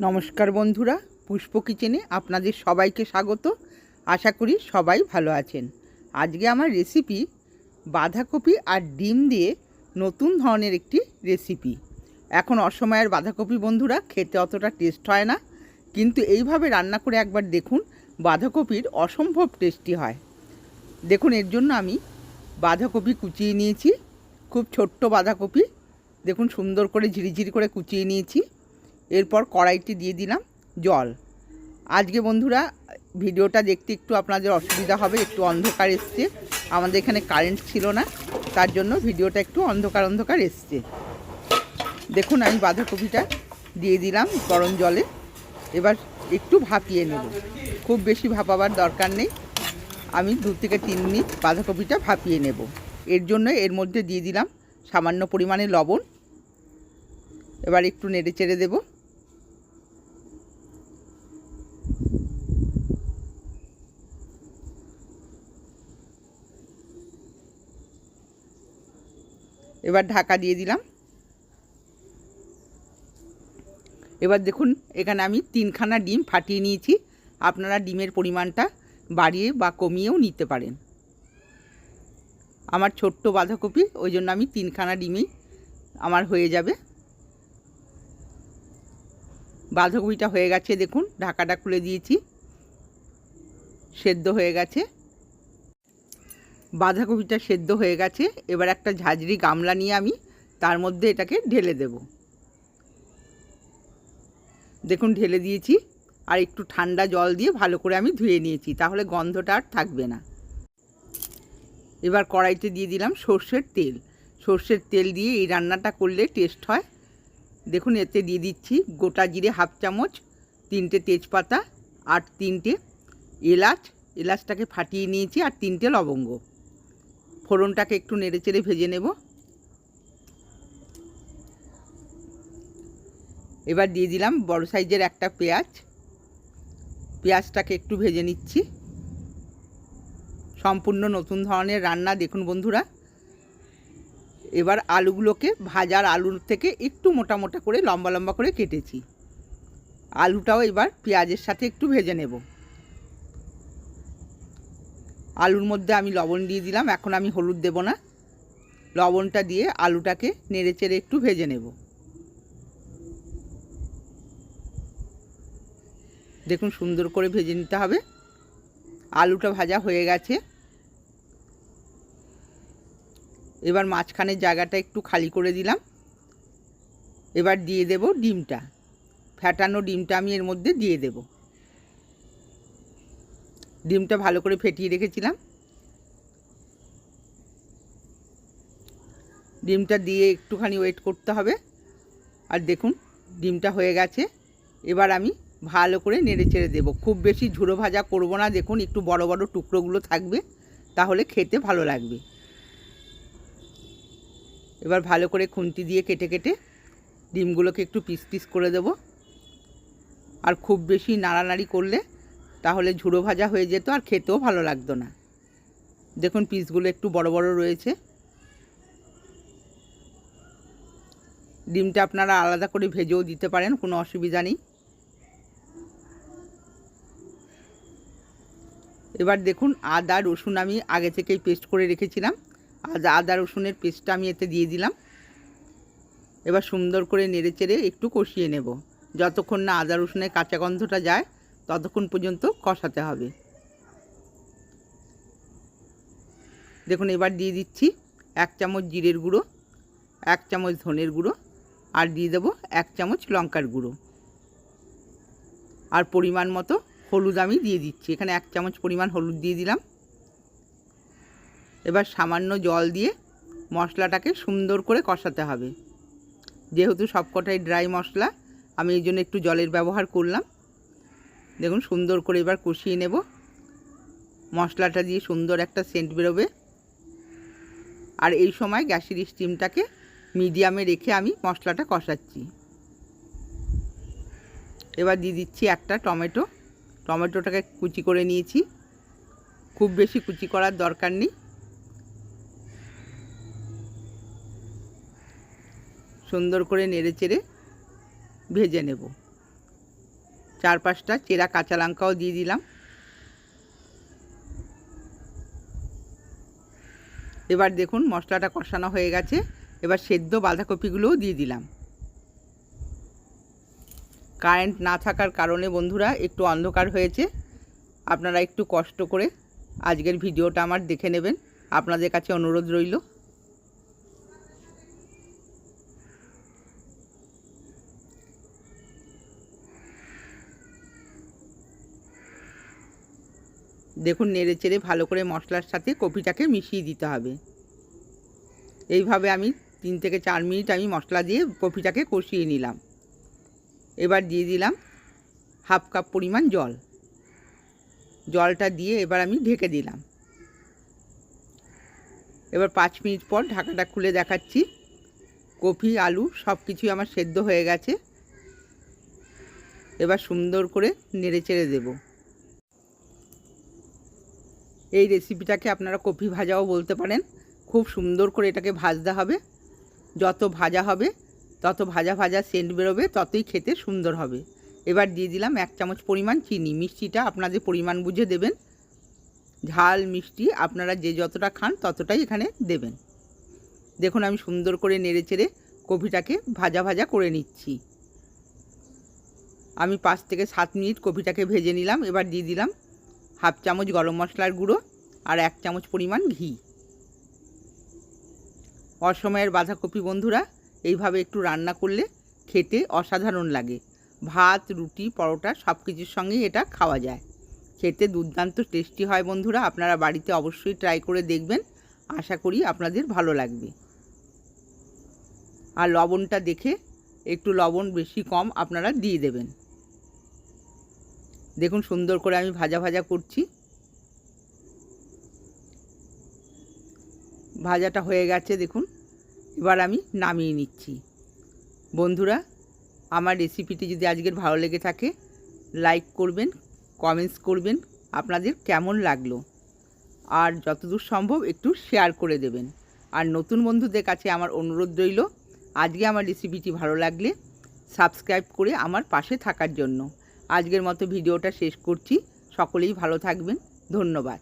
নমস্কার বন্ধুরা, পুষ্প কিচেনে আপনাদের সবাইকে স্বাগত। আশা করি সবাই ভালো আছেন। আজকে আমার রেসিপি বাঁধাকপি আর ডিম দিয়ে নতুন ধরনের একটি রেসিপি এখন অসময়ের বাঁধাকপি বন্ধুরা, খেতে অতটা টেস্ট হয় না। কিন্তু এইভাবে রান্না করে একবার দেখুন, বাঁধাকপির অসম্ভব টেস্টি হয়। দেখুন, এর জন্য আমি বাঁধাকপি কুচিয়ে নিয়েছি। খুব ছোট্ট বাঁধাকপি। দেখুন, সুন্দর করে ঝিরিঝিরি করে কুচিয়ে নিয়েছি। এরপর কড়াইটি দিয়ে দিলাম জল। আজকে বন্ধুরা, ভিডিওটা দেখতে একটু আপনাদের অসুবিধা হবে, একটু অন্ধকার এসছে। আমাদের এখানে কারেন্ট ছিল না, তার জন্য ভিডিওটা একটু অন্ধকার অন্ধকার এসছে। দেখুন, আমি বাঁধাকপিটা দিয়ে দিলাম গরম জলে। এবার একটু ভাপিয়ে নেব। খুব বেশি ভাপাবার দরকার নেই। আমি দু থেকে তিন মিনিট বাঁধাকপিটা ভাপিয়ে নেব। এর জন্য এর মধ্যে দিয়ে দিলাম সামান্য পরিমাণে লবণ। এবার একটু নেড়ে চেড়ে দেবো। এবার ঢাকা দিয়ে দিলাম। এবার দেখুন, এখানে আমি তিনখানা ডিম ফাটিয়ে নিয়েছি। আপনারা ডিমের পরিমাণটা বাড়িয়ে বা কমিয়েও নিতে পারেন। আমার ছোট্ট বাঁধাকপি, ওই জন্য আমি তিনখানা ডিমেই আমার হয়ে যাবে। বাঁধাকপিটা হয়ে গেছে, দেখুন, ঢাকাটা খুলে দিয়েছি। সেদ্ধ হয়ে গেছে। বাঁধাকপিটা সেদ্ধ হয়ে গেছে, এবার একটা ঝাঁঝরি গামলা নিয়ে আমি তার মধ্যে এটাকে ঢেলে দেব। দেখুন, ঢেলে দিয়েছি, আর একটু ঠান্ডা জল দিয়ে ভালো করে আমি ধুয়ে নিয়েছি, তাহলে গন্ধটা আর থাকবে না। এবার কড়াইতে দিয়ে দিলাম সর্ষের তেল। সর্ষের তেল দিয়ে এই রান্নাটা করলে টেস্ট হয়। দেখুন, এতে দিয়ে দিচ্ছি গোটা জিরে হাফ চামচ, তিনটে তেজপাতা, আর তিনটে এলাচ। এলাচটাকে ফাটিয়ে নিয়েছি, আর তিনটে লবঙ্গ। ফোড়নটাকে একটু নেড়ে চেড়ে ভেজে নেব। এবার দিয়ে দিলাম বড় সাইজের একটা পেঁয়াজ। পেঁয়াজটাকে একটু ভেজে নিচ্ছি। সম্পূর্ণ নতুন ধরনের রান্না, দেখুন বন্ধুরা। এবার আলুগুলোকে ভাজার আলুর থেকে একটু মোটা মোটা করে লম্বা লম্বা করে কেটেছি। আলুটাও এবার পেঁয়াজের সাথে একটু ভেজে নেব। আলুর মধ্যে আমি লবণ দিয়ে দিলাম, এখন আমি হলুদ দেব না। লবণটা দিয়ে আলুটাকে নেড়ে চেড়ে একটু ভেজে নেব। দেখুন সুন্দর করে ভেজে নিতে হবে। আলুটা ভাজা হয়ে গেছে। এবার মাঝখানের জায়গাটা একটু খালি করে দিলাম। এবার দিয়ে দেব ডিমটা। ফ্যাটানো ডিমটা আমি এর মধ্যে দিয়ে দেব। ডিমটা ভালো করে ফেটিয়ে রেখেছিলাম। ডিমটা দিয়ে একটুখানি ওয়েট করতে হবে। আর দেখুন, ডিমটা হয়ে গেছে। এবার আমি ভালো করে নেড়ে চেড়ে দেবো। খুব বেশি ঝুড়ো ভাজা করব না। দেখুন, একটু বড় বড় টুকরোগুলো থাকবে। তাহলে খেতে ভালো লাগবে। এবার ভালো করে খুন্তি দিয়ে কেটে কেটে ডিমগুলোকে একটু পিস পিস করে দেব। আর খুব বেশি নাড়ানাড়ি করলে তাহলে ঝুড়ো ভাজা হয়ে যেত আর খেতেও ভালো লাগতো না। দেখুন পিসগুলো একটু বড় বড় রয়েছে। ডিমটা আপনারা আলাদা করে ভেজেও দিতে পারেন, কোনো অসুবিধা নেই। এবার দেখুন আদা, রসুন আমি আগে থেকেই পেস্ট করে রেখেছিলাম। আদা আদা, রসুনের পেস্টটা আমি এতে দিয়ে দিলাম। এবার সুন্দর করে নেড়ে চেড়ে একটু কষিয়ে নেব। যতক্ষণ না আদা, রসুনের কাঁচা গন্ধটা যায় ততক্ষণ পর্যন্ত কষাতে হবে। দেখুন, এবার দিয়ে দিচ্ছি এক চামচ জিরের গুঁড়ো, এক চামচ ধনের গুঁড়ো, আর দিয়ে দেবো এক চামচ লঙ্কার গুঁড়ো। আর পরিমাণ মতো হলুদ আমি দিয়ে দিচ্ছি। এখানে এক চামচ পরিমাণ হলুদ দিয়ে দিলাম। এবার সামান্য জল দিয়ে মশলাটাকে সুন্দর করে কষাতে হবে। যেহেতু সবকটাই ড্রাই মশলা, আমি এই জন্য একটু জলের ব্যবহার করলাম। দেখুন, সুন্দর করে এবার কষিয়ে নেব। মশলাটা দিয়ে সুন্দর একটা সেন্ট বেরোবে। আর এই সময় গ্যাসের স্টিমটাকে মিডিয়ামে রেখে আমি মশলাটা কষাচ্ছি। এবার দিয়ে দিচ্ছি একটা টমেটো। টমেটোটাকে কুচি করে নিয়েছি। খুব বেশি কুচি করার দরকার নেই। সুন্দর করে নেড়ে চেড়ে ভেজে নেব। চার পাঁচটা চেরা কাঁচা লঙ্কাও দিয়ে দিলাম। এবার দেখুন মশলাটা কষানো হয়ে গেছে, এবার সেদ্ধ বাঁধাকপিগুলোও দিয়ে দিলাম। কারেন্ট না থাকার কারণে বন্ধুরা একটু অন্ধকার হয়েছে, আপনারা একটু কষ্ট করে আজকের ভিডিওটা আমার দেখে নেবেন। আপনাদের কাছে অনুরোধ রইল। দেখুন, নেড়ে চেড়ে ভালো করে মশলার সাথে কপিটাকে মিশিয়ে দিতে হবে। এইভাবে আমি তিন থেকে চার মিনিট আমি মশলা দিয়ে কপিটাকে কষিয়ে নিলাম। এবার দিয়ে দিলাম হাফ কাপ পরিমাণ জল। জলটা দিয়ে এবার আমি ঢেকে দিলাম। এবার পাঁচ মিনিট পর ঢাকাটা খুলে দেখাচ্ছি। কপি, আলু সব কিছুই আমার সেদ্ধ হয়ে গেছে। এবার সুন্দর করে নেড়ে চেড়ে দেবো। এই রেসিপিটাকে আপনারা কপি ভাজাও বলতে পারেন। খুব সুন্দর করে এটাকে ভাজতে হবে। যত ভাজা হবে, তত ভাজা ভাজা সেন্ট বেরোবে, ততই খেতে সুন্দর হবে। এবার দিয়ে দিলাম এক চামচ পরিমাণ চিনি। মিষ্টিটা আপনাদের পরিমাণ বুঝে দেবেন, ঝাল, মিষ্টি, আপনারা যে যতটা খান ততটাই এখানে দেবেন। দেখুন আমি সুন্দর করে নেড়ে চেড়ে কপিটাকে ভাজা ভাজা করে নিচ্ছি। আমি পাঁচ থেকে সাত মিনিট কপিটাকে ভেজে নিলাম। এবার দিয়ে দিলাম হাফ চামচ গরম মশলার গুঁড়ো আর এক চামচ পরিমাণ ঘি। অসময়ের বাঁধাকপি বন্ধুরা, এইভাবে একটু রান্না করলে খেতে অসাধারণ লাগে। ভাত, রুটি, পরোটা সব কিছুর সঙ্গেই এটা খাওয়া যায়। খেতে দুর্দান্ত টেস্টি হয় বন্ধুরা, আপনারা বাড়িতে অবশ্যই ট্রাই করে দেখবেন। আশা করি আপনাদের ভালো লাগবে। আর লবণটা দেখে একটু লবণ বেশি কম আপনারা দিয়ে দেবেন। দেখুন সুন্দর করে আমি ভাজা ভাজা করছি। ভাজাটা হয়ে গেছে দেখুন। এবার আমি নামিয়ে নিচ্ছি। বন্ধুরা, আমার রেসিপিটি যদি আজকের ভালো লেগে থাকে, লাইক করবেন, কমেন্টস করবেন, আপনাদের কেমন লাগল? আর যতদূর সম্ভব একটু শেয়ার করে দেবেন। আর নতুন বন্ধুদের কাছে আমার অনুরোধ রইল, আজকে আমার রেসিপিটি ভালো লাগলে সাবস্ক্রাইব করে আমার পাশে থাকার জন্য। আজকের মতো ভিডিওটা শেষ করছি। সকলেই ভালো থাকবেন। ধন্যবাদ।